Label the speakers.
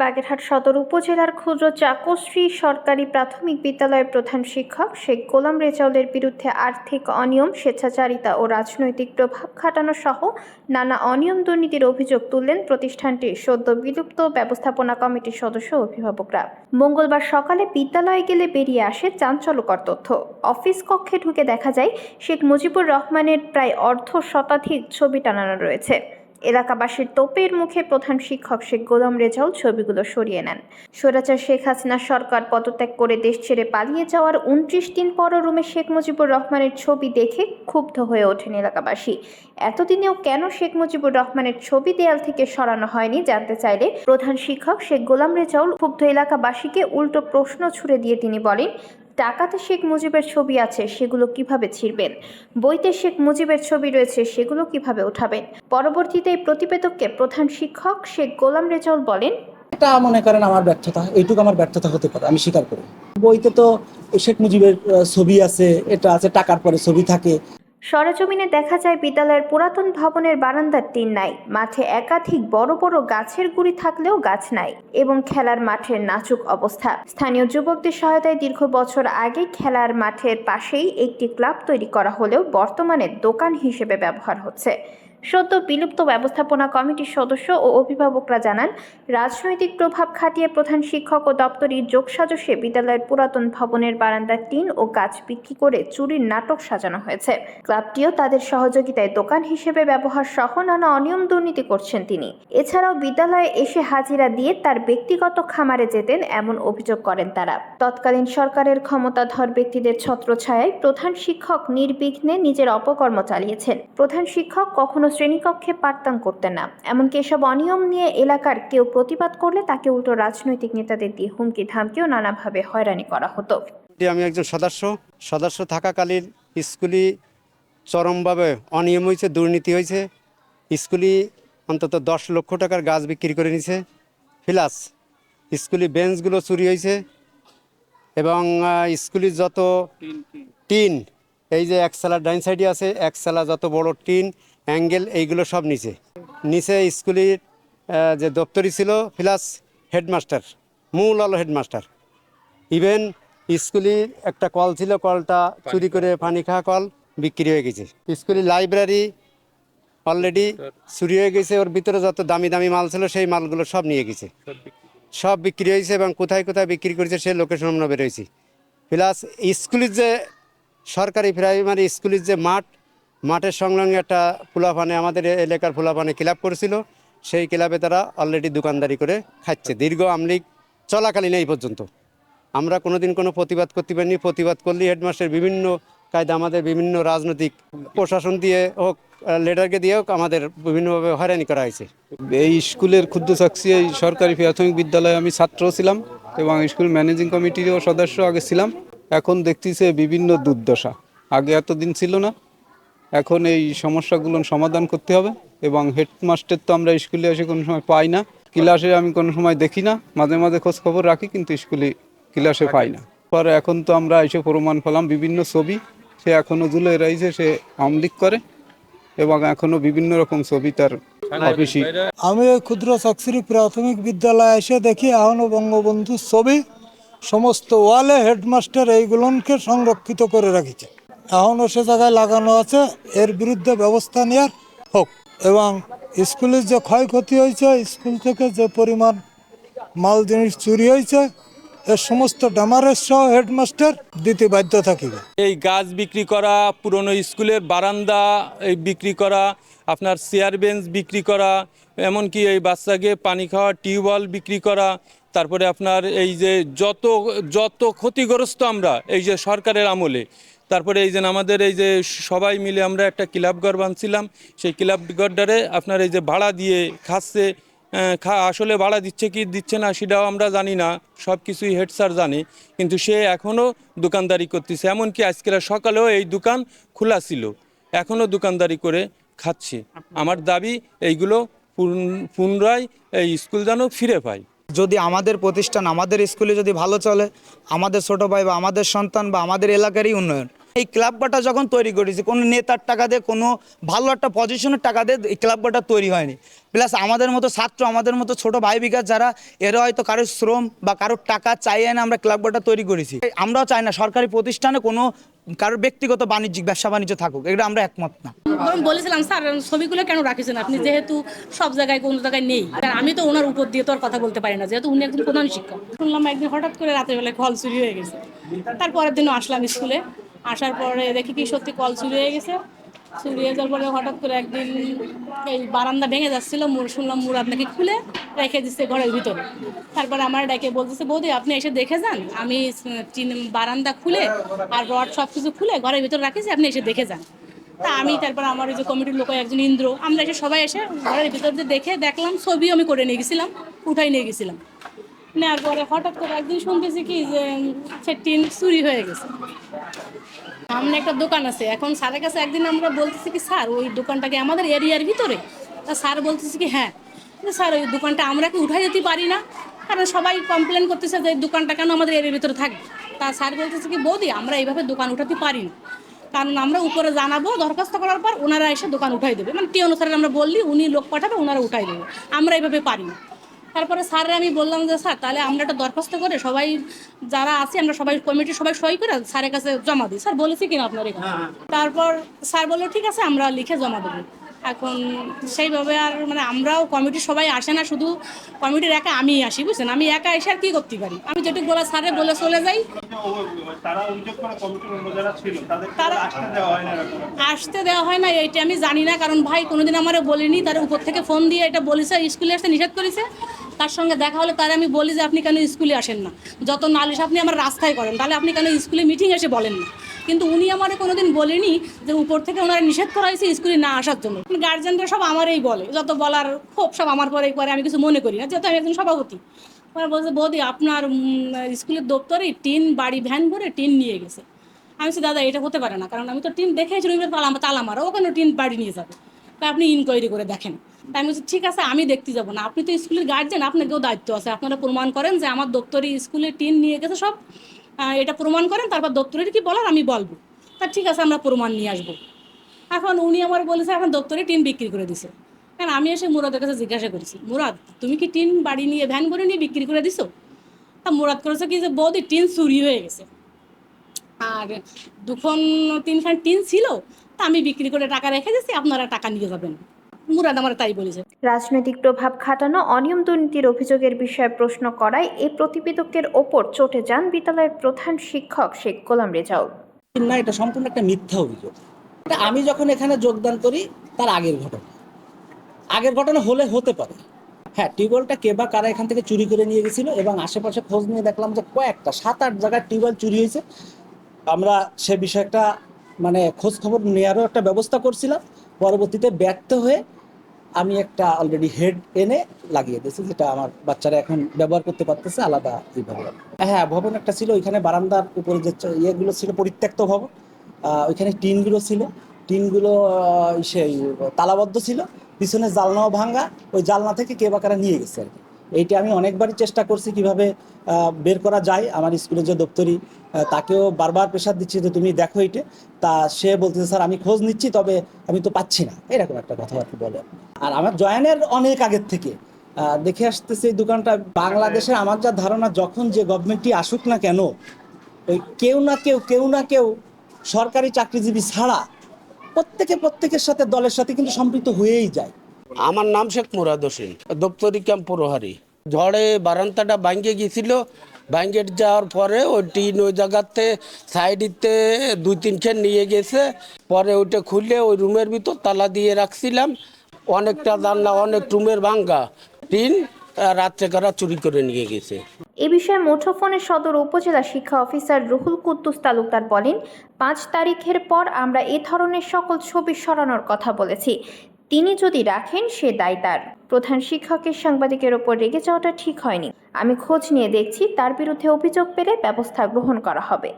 Speaker 1: বাগেরহাট সদর উপজেলার ক্ষুদ্র চাকশ্রী সরকারি প্রাথমিক বিদ্যালয়ের প্রধান শিক্ষক শেখ গোলাম রেজাউলের বিরুদ্ধে আর্থিক অনিয়ম, স্বেচ্ছাচারিতা ও রাজনৈতিক প্রভাব খাটানো সহ নানা অনিয়ম দুর্নীতির অভিযোগ তুললেন প্রতিষ্ঠানটির সদ্য বিলুপ্ত ব্যবস্থাপনা কমিটির সদস্য অভিভাবকরা। মঙ্গলবার সকালে বিদ্যালয়ে গেলে বেরিয়ে আসে চাঞ্চল্যকর তথ্য। অফিস কক্ষে ঢুকে দেখা যায়, শেখ মুজিবুর রহমানের প্রায় অর্ধ শতাধিক ছবি টানানো রয়েছে। এলাকাবাসীর তোপের মুখে প্রধান শিক্ষক শেখ গোলাম রেজাউল ছবিগুলো সরিয়ে নেন। স্বৈরাচার শেখ হাসিনা সরকার পদত্যাগ করে দেশ ছেড়ে পালিয়ে যাওয়ার উনত্রিশ দিন পরও রুমে শেখ মুজিবুর রহমানের ছবি দেখে ক্ষুব্ধ হয়ে ওঠেন এলাকাবাসী। এতদিনেও কেন শেখ মুজিবুর রহমানের ছবি দেয়াল থেকে সরানো হয়নি জানতে চাইলে প্রধান শিক্ষক শেখ গোলাম রেজাউল ক্ষুব্ধ এলাকাবাসীকে উল্টো প্রশ্ন ছুড়ে দিয়ে তিনি বলেন টাকাতে শেখ মুজিবের ছবি আছে, সেগুলো কীভাবে ছিঁড়বেন? বইতে শেখ মুজিবের ছবি রয়েছে, সেগুলো কীভাবে উঠাবেন? পরবর্তীতে এই প্রতিবেদককে প্রধান শিক্ষক শেখ গোলাম রেজাউল বলেন,
Speaker 2: এটা মনে করেন আমার ব্যর্থতা, এইটুকু আমার ব্যর্থতা হতে পারে, আমি স্বীকার করি। বইতে তো শেখ মুজিবের ছবি আছে, এটা আছে, টাকার পরে ছবি থাকে
Speaker 1: সরেজমিনে দেখা যায় বিদ্যালয়ের পুরাতন ভবনের বারান্দার টিন নাই। মাঠে একাধিক বড় বড় গাছের গুড়ি থাকলেও গাছ নাই এবং খেলার মাঠের নাচুক অবস্থা। স্থানীয় যুবকদের সহায়তায় দীর্ঘ বছর আগে খেলার মাঠের পাশেই একটি ক্লাব তৈরি করা হলেও বর্তমানে দোকান হিসেবে ব্যবহার হচ্ছে। সদ্য বিলুপ্ত ব্যবস্থাপনা কমিটির সদস্য ও অভিভাবকরা জানান, রাজনৈতিক প্রভাব খাটিয়ে প্রধান শিক্ষক ও দপ্তরি যোগসাজশে বিদ্যালয়ের পুরাতন ভবনের বারান্দার টিন ও গাছ বিক্রি করে চুরির নাটক সাজানো হয়েছে। ক্লাবটিও তাদের সহযোগিতায় দোকান হিসেবে ব্যবহার সহ নানা অনিয়ম দুর্নীতি করছেন তিনি। এছাড়াও বিদ্যালয়ে এসে হাজিরা দিয়ে তার ব্যক্তিগত খামারে যেতেন এমন অভিযোগ করেন তারা। তৎকালীন সরকারের ক্ষমতাধর ব্যক্তিদের ছত্রছায়ায় প্রধান শিক্ষক নির্বিঘ্নে নিজের অপকর্ম চালিয়েছেন। প্রধান শিক্ষক কখনো শ্রেণীকক্ষে পাঠদান করতেন না। এমনকি এসব অনিয়ম নিয়ে এলাকার কেউ প্রতিবাদ করলে তাকে উল্টো রাজনৈতিক নেতাদের দিয়ে হুমকি ধামকিও নানাভাবে হয়রানি করা হতো।
Speaker 3: আমি একজন সদস্য সদস্য থাকাকালীন স্কুলে চরমভাবে অনিয়ম হয়েছে দুর্নীতি হয়েছে। স্কুলে অন্তত দশ লক্ষ টাকার গাছ বিক্রি করে নিছে প্লাস স্কুলে বেঞ্চগুলো চুরি হয়েছে এবং স্কুলের যত টিন এই যে এক সালা ডাইন সাইডে আছে এক সালা যত বড় টিন অ্যাঙ্গেল এইগুলো সব নিচে। নিচে স্কুলের যে দপ্তরি ছিল প্লাস হেডমাস্টার মূল হলো হেডমাস্টার। ইভেন স্কুলে একটা কল ছিল কলটা চুরি করে পানি খাওয়া কল বিক্রি হয়ে গেছে। স্কুলের লাইব্রেরি অলরেডি চুরি হয়ে গেছে ওর ভিতরে যত দামি দামি মাল ছিল সেই মালগুলো সব নিয়ে গেছে। সব বিক্রি হয়েছে এবং কোথায় কোথায় বিক্রি করেছে সে লোকেশন আমরা বেরোয়েছি প্লাস স্কুলের যে সরকারি প্রাইমারি স্কুলের যে মাঠ মাঠের সংলগ্ন একটা ফুলাপানে আমাদের এলাকার ফুলাফানে ক্লাব করেছিল। সেই ক্লাবে তারা অলরেডি দোকানদারি করে খাচ্ছে। দীর্ঘ আমলিগ চলাকালীন এই পর্যন্ত। আমরা কোনোদিন কোনো প্রতিবাদ করতে পারিনি। প্রতিবাদ করলে হেডমাস্টার বিভিন্ন কায়দা আমাদের বিভিন্ন রাজনৈতিক প্রশাসন দিয়ে হোক, লেডারকে দিয়ে হোক, আমাদের বিভিন্নভাবে হয়রানি করা হয়েছে।
Speaker 4: এই স্কুলের ক্ষুদ্র সাক্ষী, এই সরকারি প্রাথমিক বিদ্যালয়ে আমি ছাত্র ছিলাম এবং স্কুল ম্যানেজিং কমিটিরও সদস্য আগে ছিলাম। এখন দেখতেছে বিভিন্ন দুর্দশা। আগে এতদিন ছিল না। এখন এই সমস্যাগুলো সমাধান করতে হবে এবং হেডমাস্টার তো আমরা স্কুলে এসে কোনো সময় পাই না। ক্লাসে আমি কোনো সময় দেখি না। মাঝে মাঝে খোঁজ খবর রাখি, কিন্তু স্কুলে ক্লাসে পাই না। পর এখন তো আমরা এসে প্রমাণ পেলাম, বিভিন্ন ছবি। সে এখনও জুলে রয়েছে সে আমলিক করে এবং এখনও বিভিন্ন রকম ছবি তার অফিসে।
Speaker 5: আমি ওই ক্ষুদ্র চাকরি প্রাথমিক বিদ্যালয়ে এসে দেখি এখনও বঙ্গবন্ধুর ছবি। সমস্ত ওয়ালে হেডমাস্টার এইগুলোকে সংরক্ষিত করে রেখেছে। এখনও সে জায়গায় লাগানো আছে। এর বিরুদ্ধে ব্যবস্থা নেওয়ার হোক। এবং স্কুলের যে ক্ষয়ক্ষতি হয়েছে, স্কুল থেকে যে পরিমাণ মাল জিনিস চুরি হয়েছে এর সমস্ত ড্যামারেজ সহ হেডমাস্টার দিতে বাধ্য থাকিবে।
Speaker 6: এই গাছ বিক্রি করা, পুরনো স্কুলের বারান্দা এই বিক্রি করা, আপনার চেয়ার বেঞ্চ বিক্রি করা, এমনকি এই বাচ্চাকে পানি খাওয়া, টিউবওয়েল বিক্রি করা, তারপরে আপনার এই যে যত যত ক্ষতিগ্রস্ত আমরা, এই যে সরকারের আমলে তারপরে এই যে আমাদের এই যে সবাই মিলে আমরা একটা ক্লাব ঘর বানছিলাম সেই ক্লাব ঘরটারে আপনার এই যে ভাড়া দিয়ে খাচ্ছে খা, আসলে ভাড়া দিচ্ছে কি দিচ্ছে না সেটাও আমরা জানি না, সব কিছুই হেড স্যার জানে। কিন্তু সে এখনও দোকানদারি করতেছে। এমনকি আজকের সকালেও এই দোকান খোলা ছিল। এখনও দোকানদারি করে খাচ্ছে। আমার দাবি এইগুলো পুনরায় এই স্কুল যেন ফিরে পায়।
Speaker 7: যদি আমাদের প্রতিষ্ঠান আমাদের স্কুলে যদি ভালো চলে, আমাদের ছোট ভাই বা আমাদের সন্তান বা আমাদের এলাকারই উন্নয়ন এই ক্লাবটা যখন তৈরি করেছি, কোনো নেতার টাকা দিয়ে, কোনো ভালো একটা পজিশনের টাকা দিয়ে এই ক্লাবটা তৈরি হয়নি। প্লাস আমাদের মতো ছাত্র, আমাদের মতো ছোট ভাই বিকাশ যারা, এরা হয়তো কারোর শ্রম বা কারোর টাকা চাইয়ে না আমরা ক্লাবটা তৈরি করেছি। আমরাও চাই না সরকারি প্রতিষ্ঠানে কোনো কারোর ব্যক্তিগত বাণিজ্যিক, ব্যবসা বাণিজ্য থাকুক এটা আমরা একমত না।
Speaker 8: আমি বলেছিলাম, স্যার, ছবিগুলো কেন রাখিছেন আপনি? যেহেতু সব জায়গায়, কোনো জায়গায় নেই। আর আমি তো ওনার উপর দিয়ে তো আর কথা বলতে পারি না, যেহেতু উনি একজন প্রধান শিক্ষক। শুনলাম একদিন হঠাৎ করে রাতের বেলায় কল চুরি হয়ে গেছে। তারপরের দিনও আসলাম স্কুলে। আসার পরে দেখি কি সত্যি কল চুরি হয়ে গেছে। চুরি হয়ে যাওয়ার পরে হঠাৎ করে একদিন এই বারান্দা ভেঙে যাচ্ছিল শুনলাম মুরাদ নাকি খুলে রেখে দিচ্ছে ঘরের ভিতরে। তারপরে আমার ডেকে বলতেছে, বৌদি, আপনি এসে দেখে যান। আমি বারান্দা খুলে আর রড সব কিছু খুলে ঘরের ভিতরে রাখিছি, আপনি এসে দেখে যান। তা আমি তারপর আমার ওই যে কমিটির লোক একজন ইন্দ্র, আমরা এসে সবাই এসে ঘরের ভিতর দিয়ে দেখে দেখলাম, ছবিও আমি করে নিয়ে গেছিলাম, উঠাই নিয়ে গেছিলাম। নেওয়ার পরে হঠাৎ করে একদিন শুনতেছি কি যে সে টিন চুরি হয়ে গেছে। সামনে একটা দোকান আছে। এখন স্যারের কাছে একদিন আমরা বলতেছি কি, স্যার, ওই দোকানটাকে আমাদের এরিয়ার ভিতরে? তা স্যার বলতেছি কি হ্যাঁ। স্যার, ওই দোকানটা আমরা কি উঠাই দিতে পারি না? কারণ সবাই কমপ্লেন করতেছে যে দোকানটা কেন আমাদের এরিয়ার ভিতরে থাকবে? তা স্যার বলতেছে কি, বৌদি, আমরা এইভাবে দোকান উঠাতে পারি না। কারণ আমরা উপরে জানাব, দরখাস্ত করার পর ওনারা এসে দোকান উঠাই দেবে। মানে টি অনুসারে আমরা বললি, উনি লোক পাঠাবে, ওনারা উঠাই দেবে। আমরা এইভাবে পারি না। তারপরে স্যারের আমি বললাম যে স্যার তাহলে আমরা একটা দরখাস্ত করে সবাই যারা আছি আমরা সবাই কমিটির সবাই সই করে স্যারের কাছে জমা দিই। স্যার বলেছি কিনা আপনার এখানে? তারপর স্যার বলল ঠিক আছে আমরা লিখে জমা দেবো। এখন সেইভাবে আর মানে আমরাও কমিটির সবাই আসে না শুধু কমিটির একা আমি আসি বুঝছেন? আমি একা এসে আর কি করতে পারি? আমি যেটুকু বলা স্যারে বলে চলে যাই।
Speaker 9: তারা হয়
Speaker 8: আসতে দেওয়া হয় না এইটা আমি জানি না কারণ ভাই কোনোদিন আমারে বলিনি তার উপর থেকে ফোন দিয়ে এটা বলেছে স্কুলে আসতে নিষেধ করেছে। তার সঙ্গে দেখা হলে তার আমি বলি যে আপনি কেন স্কুলে আসেন না? যত নালিশ আপনি আমার রাস্তায় করেন, তাহলে আপনি কেন স্কুলে মিটিং এসে বলেন না? কিন্তু উনি আমারে কোনোদিন বলেনি যে উপর থেকে ওনারা নিষেধ করা হয়েছে স্কুলে না আসার জন্য। গার্জেনরা সব আমারই বলে, যত বলার ক্ষোভ সব আমার পরেই করে, আমি কিছু মনে করি না, যেহেতু আমি একজন সভাপতি। ওরা বলছে, বৌদি, আপনার স্কুলের দপ্তরে টিন, বাড়ি, ভ্যান ভরে টিন নিয়ে গেছে। আমি বলছি, দাদা, এটা হতে পারে না, কারণ আমি তো টিন দেখেছি রুমের তালা তালা মারা ওখানে টিন বাড়ি নিয়ে যাবে। তা আপনি ইনকোয়ারি করে দেখেন। তাই আমি বলছি, ঠিক আছে, আমি দেখতে যাব না। আপনি তো স্কুলের গার্জেন আপনাকেও দায়িত্ব আছে। আপনারা প্রমাণ করেন যে আমার দপ্তরে স্কুলে টিন নিয়ে গেছে সব। এটা প্রমাণ করেন, তারপর দপ্তরের কি বলার আমি বলব। তা ঠিক আছে, আমরা প্রমাণ নিয়ে আসব। এখন উনি আমার বলেছে, এখন দপ্তরে টিন বিক্রি করে দিছে। কারণ আমি এসে মুরাদের কাছে জিজ্ঞাসা করেছি, মুরাদ, তুমি কি টিন বাড়ি নিয়ে ভ্যান করে নিয়ে বিক্রি করে দিছো? তা মুরাদ করেছে কি যে, বৌদি টিন চুরি হয়ে গেছে। আর দুখন, তিনখান টিন ছিল তা আমি বিক্রি করে টাকা রেখে দিয়েছি আপনারা টাকা নিয়ে যাবেন। মুরাদ আমার তাই বলেছে।
Speaker 1: রাজনৈতিক প্রভাব খাটানো অনিয়ম দুর্নীতির অভিযোগের বিষয়ে প্রশ্ন করায় এই প্রতিবেদকের ওপর চটে যান বিদ্যালয়ের প্রধান শিক্ষক শেখ গোলাম রেজাউল
Speaker 2: না এটা সম্পূর্ণ একটা মিথ্যা অভিযোগ। এটা আমি যখন এখানে যোগদান করি তার আগের ঘটনা। আগের ঘটনা হলে হতে পারে। হ্যাঁ টিউবওয়েলটা কে বা কারা এখান থেকে চুরি করে নিয়ে গেছিল এবং আশেপাশে খোঁজ নিয়ে দেখলাম যে কয়েকটা সাত আট জায়গায় টিউবওয়েল চুরি হয়েছে। আমরা সে বিষয়টা মানে খোঁজ খবর নেওয়ারও একটা ব্যবস্থা করছিলাম। পরবর্তীতে ব্যর্থ হয়ে আমি একটা অলরেডি হেড এনে লাগিয়ে দিয়েছি, যেটা আমার বাচ্চারা এখন ব্যবহার করতে পারতেছে আলাদা এইভাবে। হ্যাঁ ভবন একটা ছিল, ওইখানে বারান্দার উপরে যে ইয়েগুলো ছিল, পরিত্যক্ত ভবন ওইখানে টিনগুলো ছিল। টিনগুলো সেই তালাবদ্ধ ছিল, পিছনে জালনাও ভাঙ্গা ওই জালনা থেকে কে বা কারা নিয়ে গেছে আর কি। এইটা আমি অনেকবারই চেষ্টা করছি কীভাবে বের করা যায়। আমার স্কুলের যে দপ্তরি তাকেও বারবার প্রেশার দিচ্ছি যে তুমি দেখো এইটা। তা সে বলতেছে, স্যার, আমি খোঁজ নিচ্ছি, তবে আমি তো পাচ্ছি না। এরকম একটা কথাবার্তা বলে। আর আমার জয়েনের অনেক আগের থেকে দেখে আসতেছে এই দোকানটা। বাংলাদেশের আমার যা ধারণা, যখন যে গভর্নমেন্টটি আসুক না কেন, ওই কেউ না কেউ কেউ না কেউ সরকারি চাকরিজীবী ছাড়া প্রত্যেকে প্রত্যেকের সাথে, দলের সাথে কিন্তু সম্পৃক্ত হয়েই যায়।
Speaker 10: আমার নাম শেখ মুরাদ হোসেন দপ্তরি ক্যাম্প প্রহারি। ঝড়ে বারান্দাটা ভাঙ্গে গেছিল ভাঙ্গে যাওয়ার পরে ওই টিন ওই জায়গাতে সাইডেতে দুই তিন তিনখান নিয়ে গেছে। পরে ওইটা খুলে ওই রুমের ভিতর তালা দিয়ে রাখছিলাম। অনেকটা জানলা অনেক রুমের ভাঙ্গা টিন রাত্রে কারা চুরি করে নিয়ে গেছে।
Speaker 1: এ বিষয়ে মুঠোফোনের সদর উপজেলা শিক্ষা অফিসার রুহুল কুদ্দুস তালুকদার বলেন পাঁচ তারিখের পর আমরা এ ধরনের সকল ছবি সরানোর কথা বলেছি। তিনি যদি রাখেন, সে দায় তার। প্রধান শিক্ষকের সাংবাদিকের ওপর রেগে যাওয়াটা ঠিক হয়নি। আমি খোঁজ নিয়ে দেখছি, তার বিরুদ্ধে অভিযোগ পেলে ব্যবস্থা গ্রহণ করা হবে।